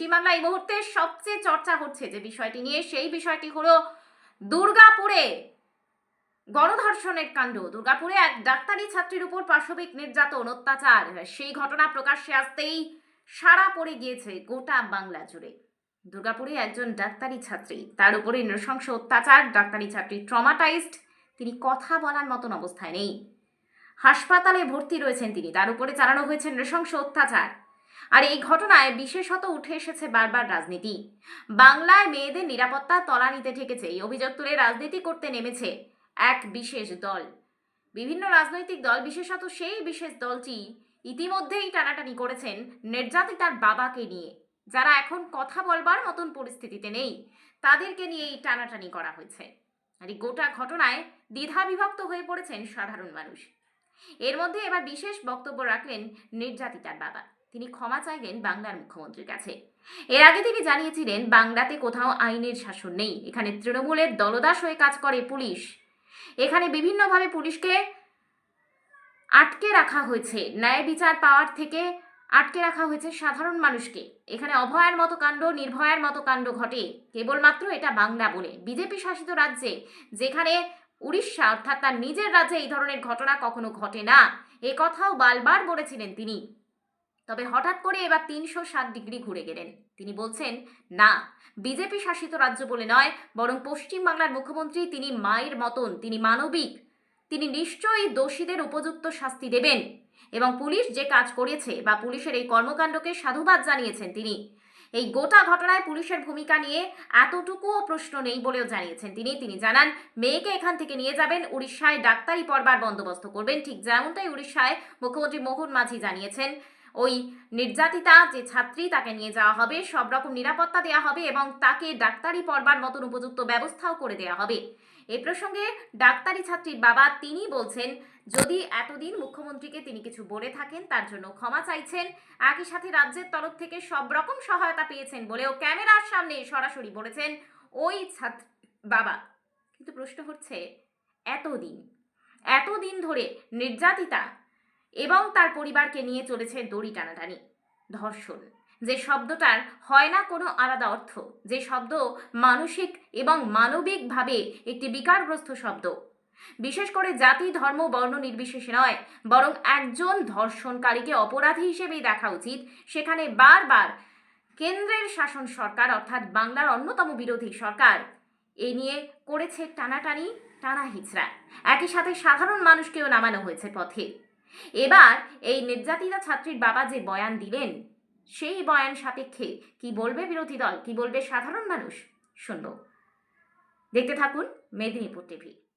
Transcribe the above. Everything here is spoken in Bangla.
পশ্চিমবাংলা এই মুহূর্তে সবচেয়ে চর্চা হচ্ছে যে বিষয়টি নিয়ে, সেই বিষয়টি হলো দুর্গাপুরে গণধর্ষণের কাণ্ড। দুর্গাপুরে এক ডাক্তারি ছাত্রীর উপর পাশবিক নির্যাতন, অত্যাচার। সেই ঘটনা প্রকাশ্যে আসতেই সারা পড়ে গিয়েছে গোটা বাংলা জুড়ে। দুর্গাপুরে একজন ডাক্তারি ছাত্রী, তার উপরে নৃশংস অত্যাচার, ডাক্তারি ছাত্রী ট্রমাটাইজড, তিনি কথা বলার মতন অবস্থায় নেই। হাসপাতালে ভর্তি রয়েছেন তিনি, তার উপরে চালানো হয়েছে নৃশংস অত্যাচার। আর এই ঘটনায় বিশেষত উঠে এসেছে বারবার রাজনীতি। বাংলায় মেয়েদের নিরাপত্তা তলানিতে ঠেকেছে। এই অভিযোগ তুলে রাজনীতি করতে নেমেছে এক বিশেষ দল। বিভিন্ন রাজনৈতিক দল, বিশেষত সেই বিশেষ দলটি ইতিমধ্যেই টানাটানি করেছেন নির্যাতিতার বাবাকে নিয়ে। যারা এখন কথা বলবার মতন পরিস্থিতিতে নেই, তাদেরকে নিয়েই টানাটানি করা হয়েছে। আর এই গোটা ঘটনায় দ্বিধা বিভক্ত হয়ে পড়েছেন সাধারণ মানুষ। এর মধ্যে এবার বিশেষ বক্তব্য রাখলেন নির্যাতিতার বাবা। তিনি ক্ষমা চাইলেন বাংলার মুখ্যমন্ত্রীর কাছে। এর আগে তিনি জানিয়েছিলেন, বাংলাতে কোথাও আইনের শাসন নেই। এখানে তৃণমূলের দলদাস হয়ে কাজ করে পুলিশ। এখানে বিভিন্নভাবে পুলিশকে আটকে রাখা হয়েছে। ন্যায় বিচার পাওয়ার থেকে আটকে রাখা হয়েছে সাধারণ মানুষকে। এখানে অভয়ের মতো কাণ্ড, নির্ভয়ের মতো কাণ্ড ঘটে। কেবলমাত্র এটা বাংলা বলে। বিজেপি শাসিত রাজ্যে, যেখানে উড়িষ্যা, অর্থাৎ তার নিজের রাজ্যে এই ধরনের ঘটনা কখনো ঘটে না। এ কথাও বারবার বলেছিলেন তিনি। তবে হঠাৎ করে এবার তিনশো সাত ডিগ্রি ঘুরে গেলেন। তিনি বলছেন, না, বিজেপি শাসিত রাজ্য বলে নয়, বরং পশ্চিমবাংলার মুখ্যমন্ত্রী তিনি মায়ের মতন, তিনি মানবিক। তিনি নিশ্চয়ই দোষীদের উপযুক্ত শাস্তি দেবেন। এবং পুলিশ যে কাজ করেছে বা পুলিশের এই কর্মকাণ্ডকে সাধুবাদ জানিয়েছেন তিনি। এই গোটা ঘটনায় পুলিশের ভূমিকা নিয়ে এতটুকুও প্রশ্ন নেই বলেও জানিয়েছেন তিনি। তিনি জানান, মেয়েকে এখান থেকে নিয়ে যাবেন, উড়িষ্যায় ডাক্তারি পড়বার বন্দোবস্ত করবেন। ঠিক যেমনটাই উড়িষ্যায় মুখ্যমন্ত্রী মোহন মাঝি জানিয়েছেন ওই নির্যাতিতা যে ছাত্রী তাকে নিয়ে যাওয়া হবে, সব রকম নিরাপত্তা দেওয়া হবে এবং তাকে ডাক্তারি পড়বার মতন উপযুক্ত ব্যবস্থাও করে দেওয়া হবে। এ প্রসঙ্গে ডাক্তারি ছাত্রীর বাবা তিনি বলছেন, যদি এতদিন মুখ্যমন্ত্রীকে তিনি কিছু বলে থাকেন, তার জন্য ক্ষমা চাইছেন, একই সাথে রাজ্যের তরফ থেকে সব রকম সহায়তা পেয়েছেন বলেও ক্যামেরার সামনে সরাসরি বলেছেন ওই ছাত্র বাবা, কিন্তু প্রশ্ন হচ্ছে, এতদিন এতদিন ধরে নির্যাতিতা এবং তার পরিবারকে নিয়ে চলেছে দড়ি টানাটানি। ধর্ষণ। যে শব্দটার হয় না কোনো আলাদা অর্থ। যে শব্দ মানসিক এবং মানবিকভাবে একটি বিকারগ্রস্ত শব্দ। বিশেষ করে জাতি, ধর্ম, বর্ণ নির্বিশেষে নয়, বরং একজন ধর্ষণকারীকে অপরাধী হিসেবেই দেখা উচিত। সেখানে বারবার কেন্দ্রের শাসন সরকার, অর্থাৎ বাংলার অন্যতম বিরোধী সরকার, এ নিয়ে করেছে টানাটানি, টানা হিচড়া। একই সাথে সাধারণ মানুষকেও নামানো হয়েছে পথে। এবার এই নির্যাতিতা ছাত্রীর বাবা যে বয়ান দিলেন, সেই বয়ান সাপেক্ষে কি বলবে বিরোধী দল? কি বলবে সাধারণ মানুষ? শুনব। দেখতে থাকুন মেদিনীপুর টিভি।